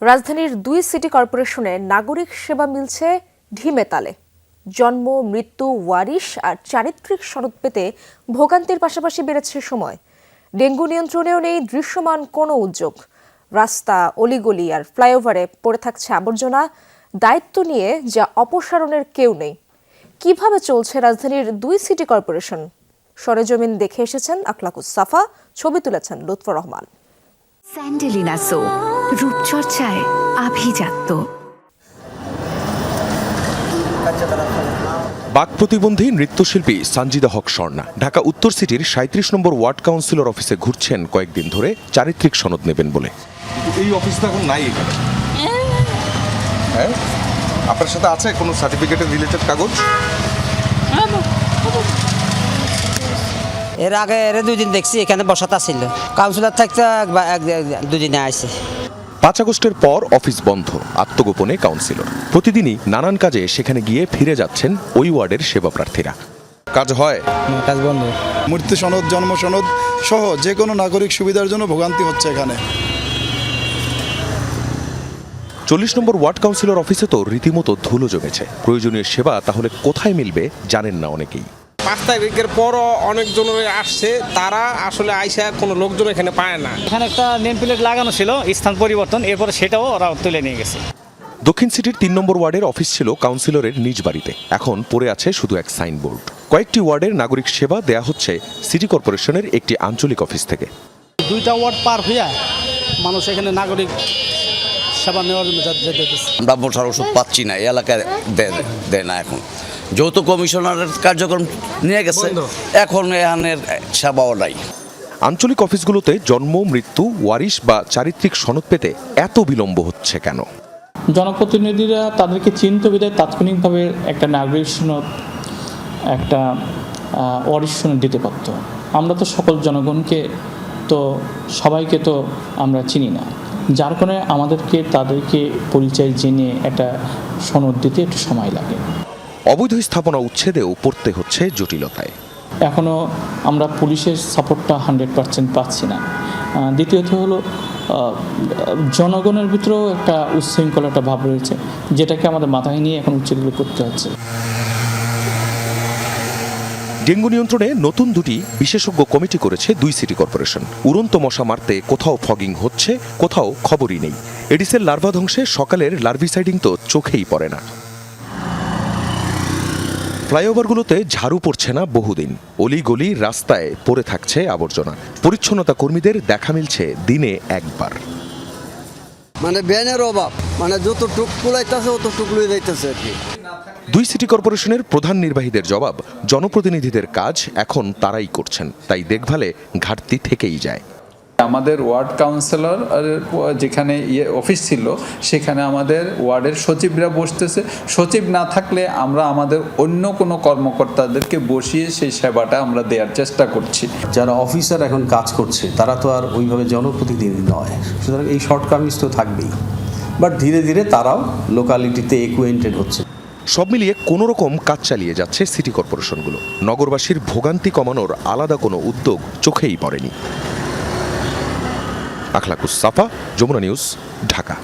রাজধানীর দুই সিটি কর্পোরেশনে নাগরিক সেবা মিলছে ঢিমে তালে। জন্ম, মৃত্যু, ওয়ারিশ আর চারিত্রিক সনদ পেতে ভোগান্তির পাশাপাশি বেড়েছে সময়। ডেঙ্গু নিয়ন্ত্রণেও নেই দৃশ্যমান কোনো উদ্যোগ। রাস্তা, অলিগলি আর ফ্লাইওভারে পড়ে থাকছে আবর্জনা, দায়িত্ব নিয়ে যা অপসারণের কেউ নেই। কীভাবে চলছে রাজধানীর দুই সিটি কর্পোরেশন? সরেজমিন দেখে এসেছেন আখলাকুস সাফা, ছবি তুলেছেন লুৎফর রহমান। স্যান্ডেলিনা সো রূপচর্চায় আভিজাত্য। বাক প্রতিবন্ধী নৃত্যশিল্পী সানজিদা হক স্বর্ণা ঢাকা উত্তর সিটির সাঁত্রিশ নম্বর ওয়ার্ড কাউন্সিলর অফিসে ঘুরছেন কয়েকদিন ধরে চারিত্রিক সনদ নেবেন বলে। এই অফিসটা এখন নাই এখানে। হ্যাঁ? আপনার সাথে আছে কোনো সার্টিফিকেটের রিলেটেড কাগজ? এর আগে এর দুই দিন দেখছি এখানে বসাতা ছিল কাউন্সিলর থাকতে দুদিনে আসছে পাঁচ আগস্টের পর অফিস বন্ধ আত্মগোপনে কাউন্সিলর। প্রতিদিনই নানান কাজে সেখানে গিয়ে ফিরে যাচ্ছেন ওই ওয়ার্ডের সেবা প্রার্থীরা কাজ হয়। কাজ বন্ধ। মৃত্যু সনদ জন্ম সনদ সহ যে কোনো নাগরিক সুবিধার জন্য ভোগান্তি হচ্ছে এখানে। চল্লিশ নম্বর ওয়ার্ড কাউন্সিলর অফিসে তো রীতিমতো ধুলো জমেছে। প্রয়োজনীয় সেবা তাহলে কোথায় মিলবে জানেন না অনেকেই। পাঁচ তারিখের পরও অনেকজনের আসছে। তারা আসলে আইসা কোনো লোকজন এখানে পায় না। এখানে একটা নেম প্লেট লাগানো ছিল স্থান পরিবর্তন এরপরে সেটাও ওরা তুলে নিয়ে গেছে। দক্ষিণ সিটির তিন নম্বর ওয়ার্ডের অফিস ছিল কাউন্সিলরের নিজ বাড়িতে। এখন পড়ে আছে শুধু এক সাইনবোর্ড। কয়েকটি ওয়ার্ডের নাগরিক সেবা দেয়া হচ্ছে সিটি কর্পোরেশনের একটি আঞ্চলিক অফিস থেকে। দুইটা ওয়ার্ড পার হইয়া মানুষ এখানে নাগরিক সেবা নেওয়ার জন্য যেতে আমরা মশার ওষুধ পাচ্ছি না এই এলাকায় দেয় দেয় না এখন। যৌথ কমিশনারের কার্যক্রম নিয়ে গেছে। এখন এখানের সেবাও নাই। আঞ্চলিক অফিসগুলোতে জন্ম মৃত্যু ওয়ারিশ বা চারিত্রিক সনদ পেতে এত বিলম্ব হচ্ছে কেন? জনপ্রতিনিধিরা তাদেরকে চিনতে বিদায় তাৎক্ষণিকভাবে একটা নাগরিক সনদ একটা ওয়ারিশ সনদ দিতে পারতো। আমরা তো সকল জনগণকে তো সবাইকে তো আমরা চিনি না। যার কারণে আমাদেরকে তাদেরকে পরিচয় জেনে একটা সনদ দিতে একটু সময় লাগে। অবৈধ স্থাপনা উচ্ছেদেও পড়তে হচ্ছে জটিলতায়। এখনও আমরা পুলিশের সাপোর্টটা হান্ড্রেড পার্সেন্ট পাচ্ছি না। দ্বিতীয়ত হলো জনগণের ভিতরেও একটা উচ্ছৃঙ্খল একটা ভাব রয়েছে যেটাকে আমাদের মাথায় নিয়ে এখন উচ্ছেদগুলো করতে হচ্ছে। ডেঙ্গু নিয়ন্ত্রণে নতুন দুটি বিশেষজ্ঞ কমিটি করেছে দুই সিটি কর্পোরেশন। উড়ন্ত মশা মারতে কোথাও ফগিং হচ্ছে কোথাও খবরই নেই। এডিসের লার্ভা ধ্বংসে সকালের লার্ভিসাইডিং তো চোখেই পড়ে না। ফ্লাইওভারগুলোতে ঝাড়ু পড়ছে না বহুদিন। অলিগলি রাস্তায় পড়ে থাকছে আবর্জনা। পরিচ্ছন্নতা কর্মীদের দেখা মিলছে দিনে একবার। মানে ব্যানের অভাব। মানে যত টুক কুলাইতেছে অত টুক লুই যাইতেছে আর কি। দুই সিটি কর্পোরেশনের প্রধান নির্বাহীদের জবাব জনপ্রতিনিধিদের কাজ এখন তারাই করছেন তাই দেখভালে ঘাটতি থেকেই যায়। আমাদের ওয়ার্ড কাউন্সিলর যেখানে ইয়ে অফিস ছিল সেখানে আমাদের ওয়ার্ডের সচিবরা বসতেছে। সচিব না থাকলে আমরা আমাদের অন্য কোনো কর্মকর্তাদেরকে বসিয়ে সেই সেবাটা আমরা দেওয়ার চেষ্টা করছি। যারা অফিসার এখন কাজ করছে তারা তো আর ওইভাবে জনপ্রতিনিধি নয়। সুতরাং এই শর্টকামিজ তো থাকবেই। বাট ধীরে ধীরে তারাও লোকালিটিতে একুয়েন্টেড হচ্ছে। সব মিলিয়ে কোনো রকম কাজ চালিয়ে যাচ্ছে সিটি কর্পোরেশনগুলো। নগরবাসীর ভোগান্তি কমানোর আলাদা কোনো উদ্যোগ চোখেই পড়েনি। আখলাকুস সাফা যমুনা নিউজ ঢাকা।